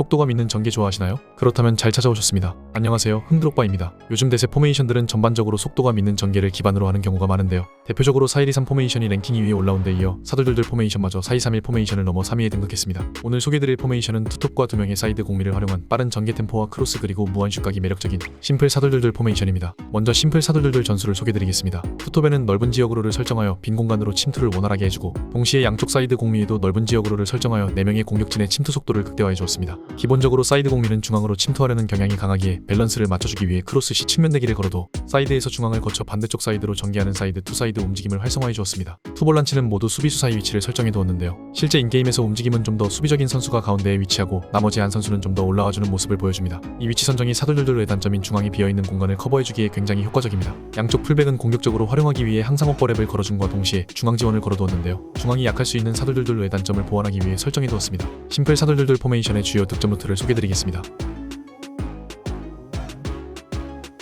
속도감 있는 전개 좋아하시나요? 그렇다면 잘 찾아오셨습니다. 안녕하세요. 흥드록바입니다. 요즘 대세 포메이션들은 전반적으로 속도감 있는 전개를 기반으로 하는 경우가 많은데요. 대표적으로 4123 포메이션이 랭킹 2위에 올라온 데 이어 사돌들들 포메이션마저 4231 포메이션을 넘어 3위에 등극했습니다. 오늘 소개드릴 포메이션은 투톱과 두 명의 사이드 공미를 활용한 빠른 전개 템포와 크로스 그리고 무한 슛각이 매력적인 심플 사돌들들 포메이션입니다. 먼저 심플 사돌들들 전술을 소개드리겠습니다. 투톱에는 넓은 지역으로를 설정하여 빈 공간으로 침투를 원활하게 해주고 동시에 양쪽 사이드 공미에도 넓은 지역으로를 설정하여 4명의 공격진의 침투 속도를 극대화해 주었습니다. 기본적으로 사이드 공미는 중앙으로 침투하려는 경향이 강하기에 밸런스를 맞춰주기 위해 크로스 시 측면 내기를 걸어도 사이드에서 중앙을 거쳐 반대쪽 사이드로 전개하는 사이드 투 사이드 움직임을 활성화해 주었습니다. 투볼란치는 모두 수비수 사이 위치를 설정해 두었는데요. 실제 인게임에서 움직임은 좀 더 수비적인 선수가 가운데에 위치하고 나머지 한 선수는 좀 더 올라와주는 모습을 보여줍니다. 이 위치 선정이 사돌들들의 단점인 중앙이 비어있는 공간을 커버해주기에 굉장히 효과적입니다. 양쪽 풀백은 공격적으로 활용하기 위해 항상 업버랩을 걸어준과 동시에 중앙 지원을 걸어두었는데요. 중앙이 약할 수 있는 사돌들들의 단점을 보완하기 위해 설정해 두었습니다. 심플 사돌들들 포메이션의 주요 득점 루트를 소개드리겠습니다.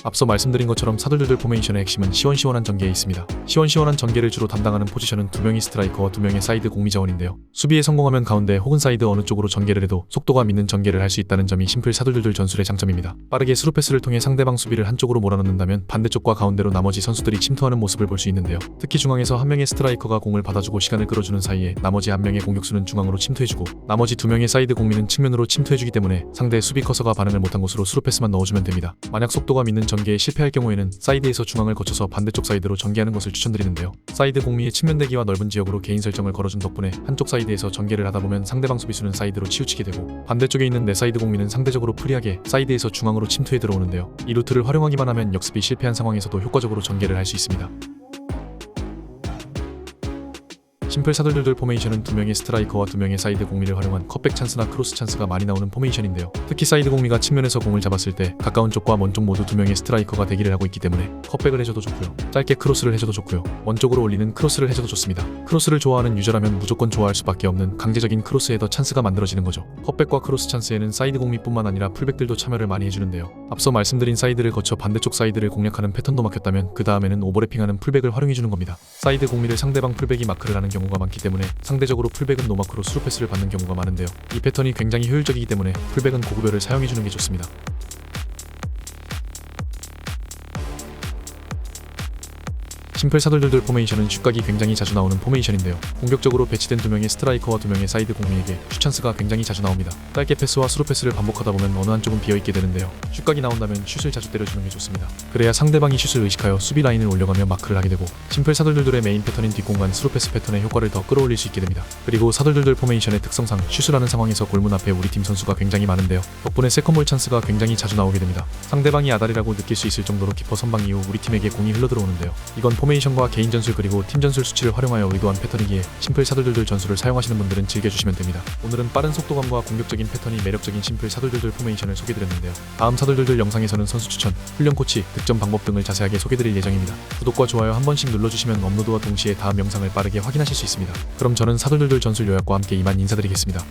앞서 말씀드린 것처럼 사돌들들 포메이션의 핵심은 시원시원한 전개에 있습니다. 시원시원한 전개를 주로 담당하는 포지션은 두 명의 스트라이커와 두 명의 사이드 공미 자원인데요. 수비에 성공하면 가운데 혹은 사이드 어느 쪽으로 전개를 해도 속도가 있는 전개를 할 수 있다는 점이 심플 사돌들들 전술의 장점입니다. 빠르게 스루 패스를 통해 상대방 수비를 한쪽으로 몰아넣는다면 반대쪽과 가운데로 나머지 선수들이 침투하는 모습을 볼 수 있는데요. 특히 중앙에서 한 명의 스트라이커가 공을 받아주고 시간을 끌어주는 사이에 나머지 한 명의 공격수는 중앙으로 침투해주고 나머지 두 명의 사이드 공미는 측면으로 침투해주기 때문에 상대 수비 커서가 반응을 못한 곳으로 스루 패스만 넣어주면 됩니다. 만약 속도가 있는 전개에 실패할 경우에는 사이드에서 중앙을 거쳐서 반대쪽 사이드로 전개하는 것을 추천드리는데요. 사이드 공미의 측면 대기와 넓은 지역으로 개인 설정을 걸어준 덕분에 한쪽 사이드에서 전개를 하다 보면 상대방 수비수는 사이드로 치우치게 되고 반대쪽에 있는 내 사이드 공미는 상대적으로 프리하게 사이드에서 중앙으로 침투해 들어오는데요. 이 루트를 활용하기만 하면 역습이 실패한 상황에서도 효과적으로 전개를 할 수 있습니다. 심플 사돌들들 포메이션은 두 명의 스트라이커와 두 명의 사이드 공미를 활용한 컷백 찬스나 크로스 찬스가 많이 나오는 포메이션인데요. 특히 사이드 공미가 측면에서 공을 잡았을 때 가까운 쪽과 먼 쪽 모두 두 명의 스트라이커가 대기를 하고 있기 때문에 컷백을 해줘도 좋고요. 짧게 크로스를 해줘도 좋고요. 원쪽으로 올리는 크로스를 해줘도 좋습니다. 크로스를 좋아하는 유저라면 무조건 좋아할 수밖에 없는 강제적인 크로스 헤더 찬스가 만들어지는 거죠. 컷백과 크로스 찬스에는 사이드 공미뿐만 아니라 풀백들도 참여를 많이 해주는데요. 앞서 말씀드린 사이드를 거쳐 반대쪽 사이드를 공략하는 패턴도 막혔다면 그 다음에는 오버래핑하는 풀백을 활용해주는 겁니다. 사이드 공미를 상대방 풀백이 마크를 하는 경우 가 많기 때문에 상대적으로 풀백은 노마크로 스루 패스를 받는 경우가 많은데요. 이 패턴이 굉장히 효율적이기 때문에 풀백은 고급별을 사용해주는 게 좋습니다. 심플 사돌들들 포메이션은 슛각이 굉장히 자주 나오는 포메이션인데요. 공격적으로 배치된 두 명의 스트라이커와 두 명의 사이드 공미에게 슛 찬스가 굉장히 자주 나옵니다. 짧게 패스와 스루 패스를 반복하다 보면 어느 한쪽은 비어있게 되는데요. 슛각이 나온다면 슛을 자주 때려주는 게 좋습니다. 그래야 상대방이 슛을 의식하여 수비 라인을 올려가며 마크를 하게 되고 심플 사돌들들의 메인 패턴인 뒷공간 스루 패스 패턴의 효과를 더 끌어올릴 수 있게 됩니다. 그리고 사돌들들 포메이션의 특성상 슛을 하는 상황에서 골문 앞에 우리 팀 선수가 굉장히 많은데요. 덕분에 세컨볼 찬스가 굉장히 자주 나오게 됩니다. 상대방이 아다리라고 느낄 수 있을 정도로 키퍼 선방 이후 우리 팀에게 공이 흘러들어오는데요. 이건 포메이션과 개인 전술 그리고 팀 전술 수치를 활용하여 의도한 패턴이기에 심플 사돌들들 전술을 사용하시는 분들은 즐겨주시면 됩니다. 오늘은 빠른 속도감과 공격적인 패턴이 매력적인 심플 사돌들들 포메이션을 소개드렸는데요. 다음 사돌들들 영상에서는 선수 추천, 훈련 코치, 득점 방법 등을 자세하게 소개드릴 예정입니다. 구독과 좋아요 한 번씩 눌러주시면 업로드와 동시에 다음 영상을 빠르게 확인하실 수 있습니다. 그럼 저는 사돌들들 전술 요약과 함께 이만 인사드리겠습니다.